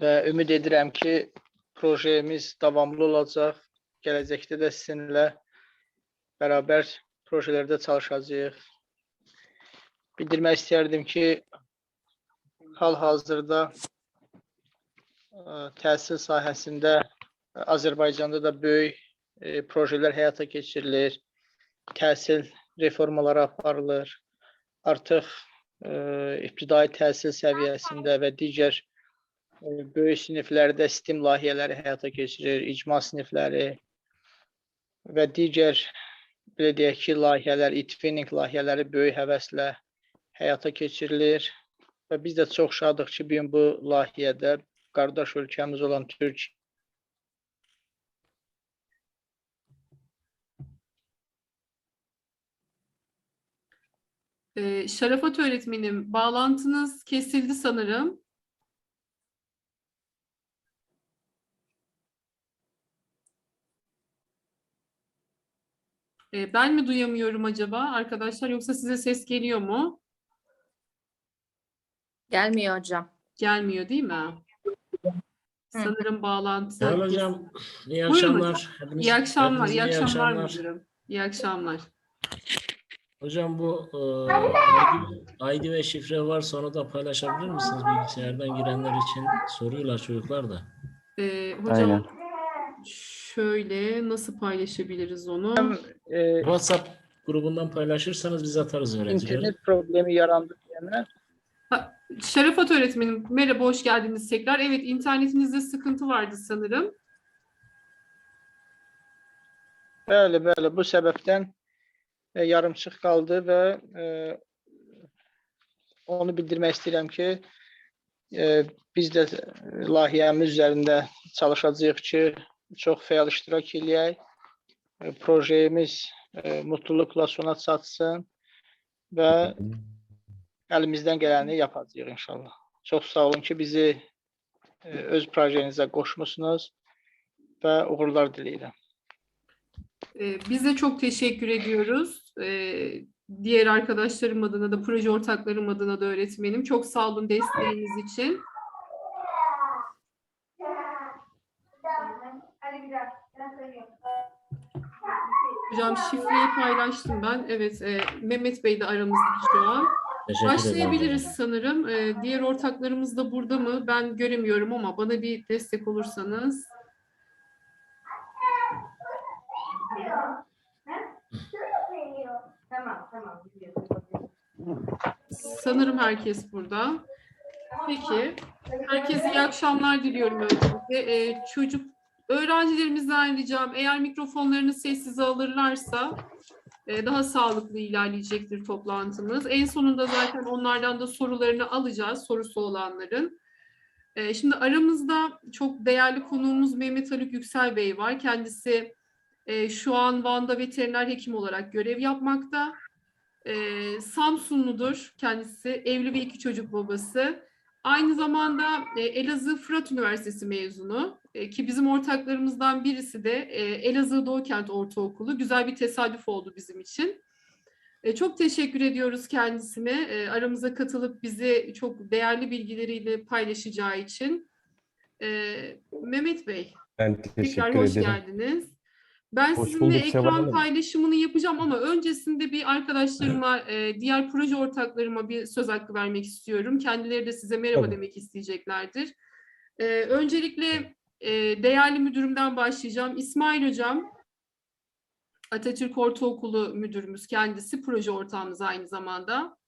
və ümid edirəm ki, projemiz davamlı olacaq. Gələcəkdə də sizinlə bərabər projelərdə çalışacağıq. Bildirmək istərdim ki, hal-hazırda ə, təhsil sahəsində Azərbaycanda da böyük e, projelər həyata keçirilir. Təhsil reformaları aparılır. Artıq e, ibtidai təhsil səviyyəsində və digər e, böyük siniflərdə STEM layihələri həyata keçirir, icma sinifləri və digər belə deyək ki, layihələr, e-twinning layihələri böyük həvəslə həyata keçirilir və biz də çox şadıq ki, bu gün bu layihədə qardaş ölkəmiz olan Türkiyə Ee, Şarafat öğretmenim, bağlantınız kesildi sanırım. Ee, ben mi duyamıyorum acaba arkadaşlar yoksa size ses geliyor mu? Gelmiyor hocam. Gelmiyor değil mi? Sanırım bağlantı. Değerli hocam, iyi Buyurun akşamlar. Hepiniz- İyi akşamlar, iyi hepinize akşamlar müdürüm. İyi akşamlar. Hocam bu e, ID, ve şifre varsa onu da paylaşabilir misiniz bilgisayardan girenler için soruyorlar çocuklar da. Ee, hocam şöyle nasıl paylaşabiliriz onu? e, WhatsApp grubundan paylaşırsanız biz atarız öğrencilere. internet problemi yarandı deyənə Şarafat öğretmenim merhaba hoş geldiniz tekrar. Evet internetinizde sıkıntı vardı sanırım. Bəli, bəli, bu səbəbdən e, yarımçıq qaldı və e, onu bildirmək istəyirəm ki, e, biz də layihəmiz üzərində çalışacağıq ki, çox fəal iştirak eləyək. E, projemiz e, mutluluqla sona çatsın və əlimizdən gələni yapacağıq inşallah. Çox sağ olun ki, bizi e, öz projenizə qoşmusunuz və uğurlar diləyirəm. Biz de çok teşekkür ediyoruz. Diğer arkadaşlarım adına da proje ortaklarım adına da öğretmenim. Çok sağ olun desteğiniz için. Hocam şifreyi paylaştım ben. Evet e, Mehmet Bey de aramızda şu an. Teşekkür ederim. Başlayabiliriz sanırım. Ee, diğer ortaklarımız da burada mı? Ben göremiyorum ama bana bir destek olursanız. Tamam tamam. Sanırım herkes burada. Peki. Herkese iyi akşamlar diliyorum öncelikle. Ee, çocuk öğrencilerimizden ricam eğer mikrofonlarını sessize alırlarsa e, daha sağlıklı ilerleyecektir toplantımız. En sonunda zaten onlardan da sorularını alacağız, sorusu olanların. Ee, şimdi aramızda çok değerli konuğumuz Mehmet Haluk Yüksel Bey var. Kendisi e, şu an Van'da veteriner hekim olarak görev yapmakta. Ee, Samsunludur kendisi, evli ve iki çocuk babası. Aynı zamanda e, Elazığ Fırat Üniversitesi mezunu E, ki bizim ortaklarımızdan birisi de e, Elazığ Doğukent Ortaokulu. Güzel bir tesadüf oldu bizim için. E, çok teşekkür ediyoruz kendisine e, aramıza katılıp bizi çok değerli bilgileriyle paylaşacağı için. E, Mehmet Bey, Ben Tekrar hoş ederim. geldiniz. Ben Hoş sizinle bulduk ekran paylaşımını yapacağım ama öncesinde bir arkadaşlarıma, e, diğer proje ortaklarıma bir söz hakkı vermek istiyorum. Kendileri de size merhaba Tabii. demek isteyeceklerdir. E, öncelikle e, değerli müdürümden başlayacağım. İsmail Hocam, Atatürk Ortaokulu müdürümüz kendisi, proje ortağımız aynı zamanda.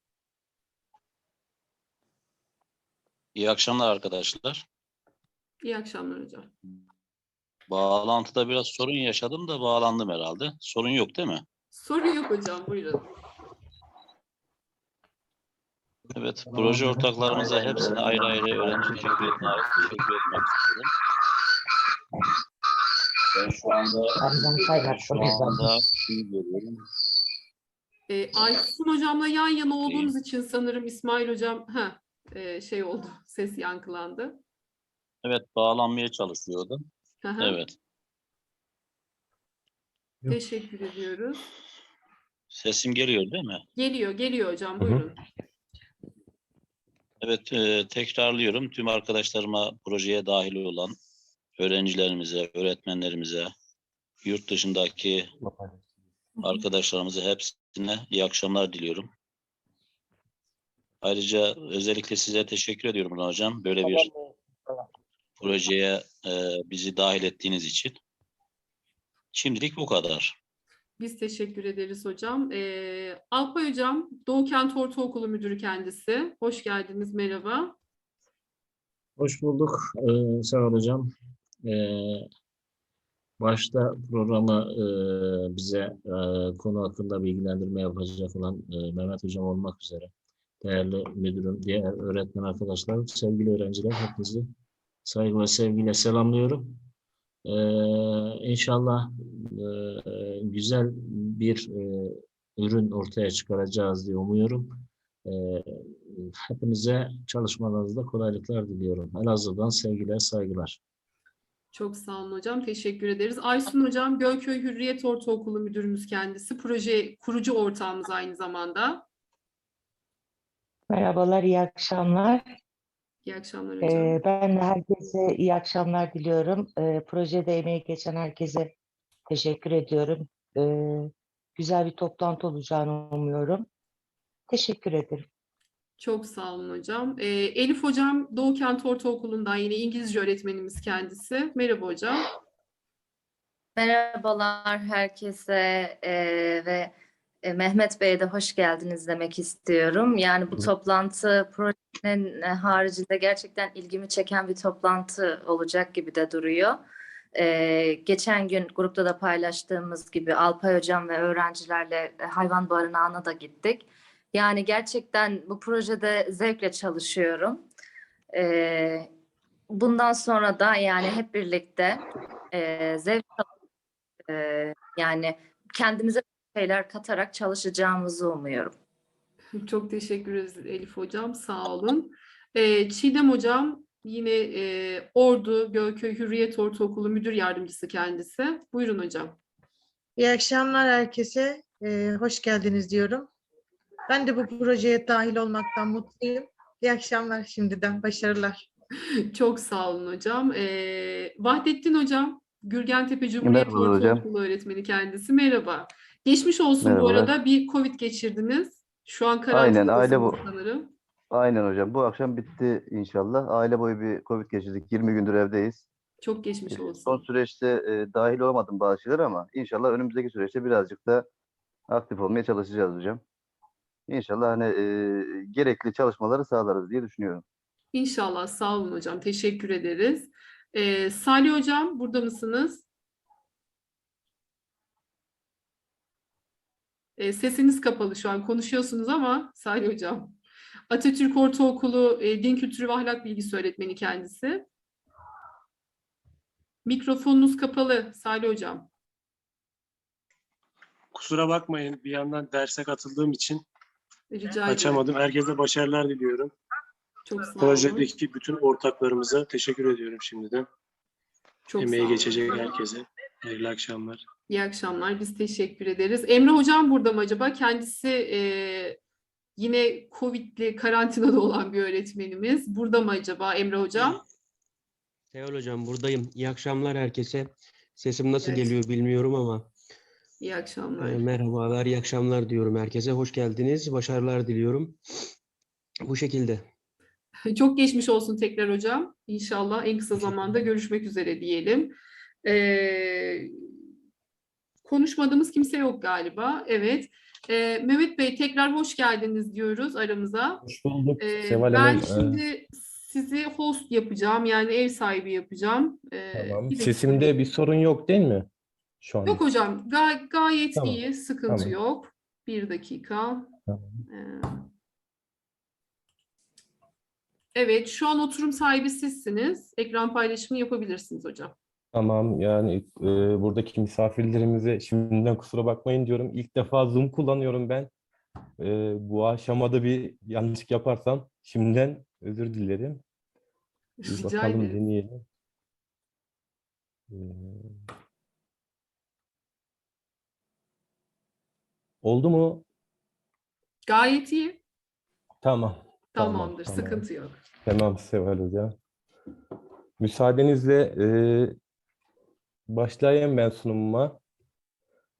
İyi akşamlar arkadaşlar. İyi akşamlar hocam. Bağlantıda biraz sorun yaşadım da bağlandım herhalde. Sorun yok değil mi? Sorun yok hocam, buyurun. Evet, proje ortaklarımıza hepsine ayrı ayrı öğrenci teşekkür etmek istedim. Ben şu anda şu anda iyi görüyorum. E, Aysun hocamla yan yana olduğumuz için sanırım İsmail hocam ha şey oldu, ses yankılandı. Evet, bağlanmaya çalışıyordum. Hı hı. Evet. Teşekkür ediyoruz. Sesim geliyor değil mi? Geliyor, geliyor hocam. Hı hı. Buyurun. Evet, e, tekrarlıyorum. Tüm arkadaşlarıma projeye dahil olan öğrencilerimize, öğretmenlerimize, yurt dışındaki arkadaşlarımıza hepsine iyi akşamlar diliyorum. Ayrıca özellikle size teşekkür ediyorum Burhan Hocam. Böyle bir projeye e, bizi dahil ettiğiniz için. Şimdilik bu kadar. Biz teşekkür ederiz hocam. Ee, Alpay hocam, Doğu Kent Ortaokulu Müdürü kendisi. Hoş geldiniz, merhaba. Hoş bulduk. Ee, sağ ol hocam. Ee, başta programı e, bize e, konu hakkında bilgilendirme yapacak olan e, Mehmet hocam olmak üzere değerli müdürüm, diğer öğretmen arkadaşlar, sevgili öğrenciler hepinizi saygı ve sevgiyle selamlıyorum. Ee, inşallah e, güzel bir e, ürün ortaya çıkaracağız diye umuyorum. Ee, hepinize çalışmalarınızda kolaylıklar diliyorum. Elazığ'dan sevgiler, saygılar. Çok sağ olun hocam, teşekkür ederiz. Aysun hocam, Gölköy Hürriyet Ortaokulu Müdürümüz kendisi. Proje kurucu ortağımız aynı zamanda. Merhabalar, iyi akşamlar. İyi akşamlar hocam. Ee, ben de herkese iyi akşamlar diliyorum. Ee, projede emeği geçen herkese teşekkür ediyorum. Ee, güzel bir toplantı olacağını umuyorum. Teşekkür ederim. Çok sağ olun hocam. Ee, Elif hocam, Doğu Kent Ortaokulu'ndan yine İngilizce öğretmenimiz kendisi. Merhaba hocam. Merhabalar herkese eee, ve e, Mehmet Bey'e de hoş geldiniz demek istiyorum. Yani bu toplantı projenin e, haricinde gerçekten ilgimi çeken bir toplantı olacak gibi de duruyor. Eee, geçen gün grupta da paylaştığımız gibi Alpay Hocam ve öğrencilerle e, hayvan barınağına da gittik. Yani gerçekten bu projede zevkle çalışıyorum. Eee, bundan sonra da yani hep birlikte eee zevk Eee, yani kendimize şeyler katarak çalışacağımızı umuyorum. Çok teşekkür ederiz Elif hocam, sağ olun. Ee, Çiğdem hocam, yine e, Ordu Gölköy Hürriyet Ortaokulu Müdür Yardımcısı kendisi. Buyurun hocam. İyi akşamlar herkese. Ee, hoş geldiniz diyorum. Ben de bu projeye dahil olmaktan mutluyum. İyi akşamlar şimdiden. Başarılar. Çok sağ olun hocam. Ee, Vahdettin hocam, Gürgentepe Cumhuriyet hocam. Ortaokulu öğretmeni kendisi. Merhaba. Geçmiş olsun bu Merhabalar. arada. Bir Covid geçirdiniz. Şu an Aynen, karantinadasınız aile bu. sanırım. Aynen hocam. Bu akşam bitti inşallah. Aile boyu bir Covid geçirdik. 20 gündür evdeyiz. Çok geçmiş Son olsun. süreçte e, dahil olamadım bazı şeyler ama inşallah önümüzdeki süreçte birazcık da aktif olmaya çalışacağız hocam. İnşallah hani e, gerekli çalışmaları sağlarız diye düşünüyorum. İnşallah sağ olun hocam. Teşekkür ederiz. Ee, Salih hocam burada mısınız? Ee, sesiniz kapalı şu an konuşuyorsunuz ama Salih hocam. Atatürk Ortaokulu e, Din Kültürü ve Ahlak Bilgisi öğretmeni kendisi. Mikrofonunuz kapalı Salih hocam. Kusura bakmayın bir yandan derse katıldığım için Rica ederim. açamadım. Herkese başarılar diliyorum. Çok sağ olun. Projedeki bütün ortaklarımıza teşekkür ediyorum şimdiden. Çok olun. geçecek herkese. Hayırlı akşamlar. İyi akşamlar. Biz teşekkür ederiz. Emre Hocam burada mı acaba? Kendisi e, yine Covid'li karantinada olan bir öğretmenimiz. Burada mı acaba Emre Hocam? Teol hocam buradayım. İyi akşamlar herkese. Sesim nasıl Evet. geliyor bilmiyorum ama İyi akşamlar. e, merhabalar, iyi akşamlar diyorum herkese. Hoş geldiniz. Başarılar diliyorum. Bu şekilde. Çok geçmiş olsun tekrar hocam. İnşallah en kısa zamanda görüşmek üzere diyelim. Ee, konuşmadığımız kimse yok galiba. Evet. Ee, Mehmet Bey tekrar hoş geldiniz diyoruz aramıza. Hoş bulduk Ee, Seval ben Hanım. Ee, şimdi sizi host yapacağım. Yani ev sahibi yapacağım. Ee, tamam. Sesimde bir sorun yok değil mi? Şu an. Yok hocam ga- gayet Tamam, iyi. Sıkıntı tamam. yok. Bir dakika. Tamam. Ee, Evet, şu an oturum sahibi sizsiniz. Ekran paylaşımı yapabilirsiniz hocam. Tamam yani e, buradaki misafirlerimize şimdiden kusura bakmayın diyorum. İlk defa Zoom kullanıyorum ben. E, bu aşamada bir yanlışlık yaparsam şimdiden özür dilerim. Rica bakalım deneyelim. E, oldu mu? Gayet iyi. Tamam. Tamam, Tamamdır, tamam. sıkıntı yok. Tamam Seval Hocam. Müsaadenizle e, başlayayım ben sunumuma.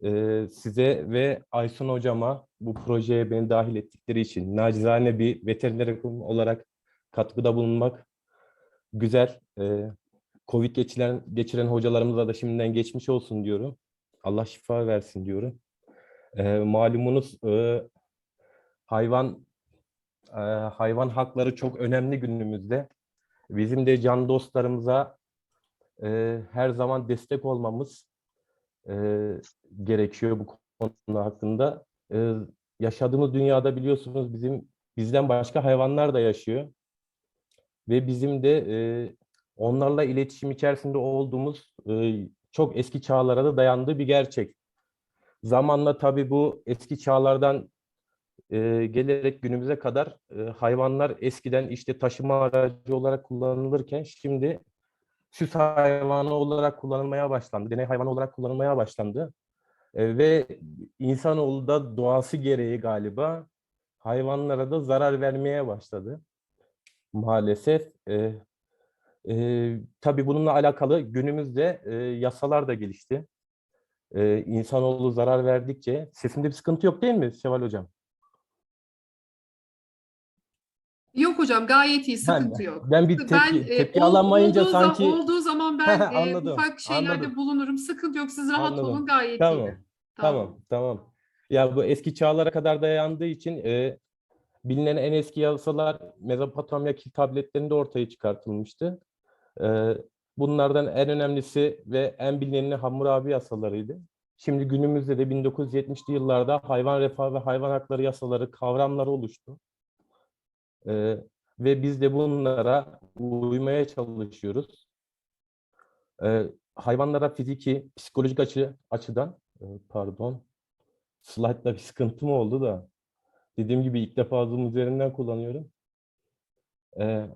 E, size ve Aysun Hocama bu projeye beni dahil ettikleri için nacizane bir veteriner hekim olarak katkıda bulunmak güzel. E, Covid geçiren, geçiren hocalarımıza da şimdiden geçmiş olsun diyorum. Allah şifa versin diyorum. E, malumunuz e, hayvan e, hayvan hakları çok önemli günümüzde. Bizim de can dostlarımıza e, her zaman destek olmamız e, gerekiyor bu konu hakkında. E, yaşadığımız dünyada biliyorsunuz bizim bizden başka hayvanlar da yaşıyor ve bizim de e, onlarla iletişim içerisinde olduğumuz e, çok eski çağlara da dayandığı bir gerçek. Zamanla tabii bu eski çağlardan e, gelerek günümüze kadar e, hayvanlar eskiden işte taşıma aracı olarak kullanılırken şimdi süs hayvanı olarak kullanılmaya başlandı. Deney hayvanı olarak kullanılmaya başlandı. E, ve insanoğlu da doğası gereği galiba hayvanlara da zarar vermeye başladı. Maalesef. E, e, tabii bununla alakalı günümüzde e, yasalar da gelişti. E, insanoğlu zarar verdikçe sesimde bir sıkıntı yok değil mi Seval Hocam? Yok hocam gayet iyi, sıkıntı yok. Ben bir tepki, e, tepki ol- alamayınca olduğu sanki olduğu zaman ben e, Anladım, ufak şeylerde anladım. bulunurum. Sıkıntı yok. Siz rahat Anladım. olun gayet Tamam, iyi. Tamam, tamam. Ya bu eski çağlara kadar dayandığı için e, bilinen en eski yasalar Mezopotamya kil tabletlerinde ortaya çıkartılmıştı. E, bunlardan en önemlisi ve en bilineni Hammurabi yasalarıydı. Şimdi günümüzde de 1970'li yıllarda hayvan refahı ve hayvan hakları yasaları kavramları oluştu. E, ve biz de bunlara uymaya çalışıyoruz. E, hayvanlara fiziki, psikolojik açı, açıdan e, pardon. Slide'da bir sıkıntı mı oldu da. Dediğim gibi ilk defa Zoom üzerinden kullanıyorum. Ee,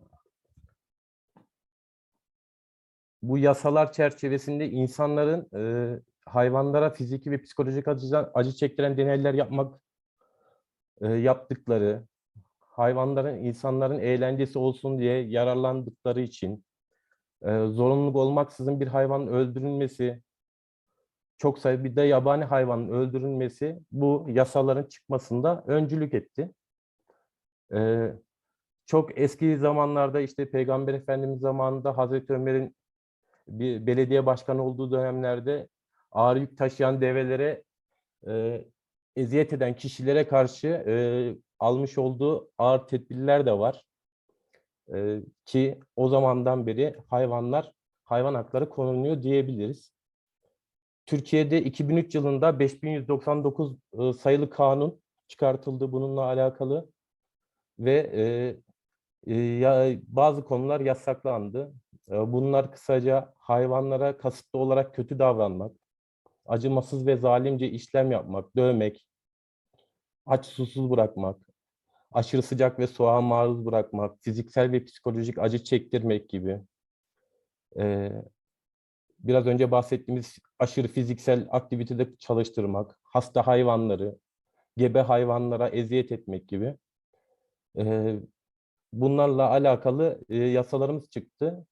bu yasalar çerçevesinde insanların e, hayvanlara fiziki ve psikolojik açıdan acı çektiren deneyler yapmak e, yaptıkları, hayvanların insanların eğlencesi olsun diye yararlandıkları için e, zorunluluk olmaksızın bir hayvanın öldürülmesi, çok sayıda yabani hayvanın öldürülmesi bu yasaların çıkmasında öncülük etti. Ee, çok eski zamanlarda işte Peygamber Efendimiz zamanında Hazreti Ömer'in bir belediye başkanı olduğu dönemlerde ağır yük taşıyan develere e, eziyet eden kişilere karşı e, almış olduğu ağır tedbirler de var. E, ki o zamandan beri hayvanlar, hayvan hakları korunuyor diyebiliriz. Türkiye'de 2003 yılında 5199 e, sayılı kanun çıkartıldı bununla alakalı ve e, e, ya, bazı konular yasaklandı. E, bunlar kısaca hayvanlara kasıtlı olarak kötü davranmak, acımasız ve zalimce işlem yapmak, dövmek, aç susuz bırakmak, aşırı sıcak ve soğuğa maruz bırakmak, fiziksel ve psikolojik acı çektirmek gibi. E, biraz önce bahsettiğimiz aşırı fiziksel aktivitede çalıştırmak, hasta hayvanları, gebe hayvanlara eziyet etmek gibi. Ee, bunlarla alakalı e, yasalarımız çıktı.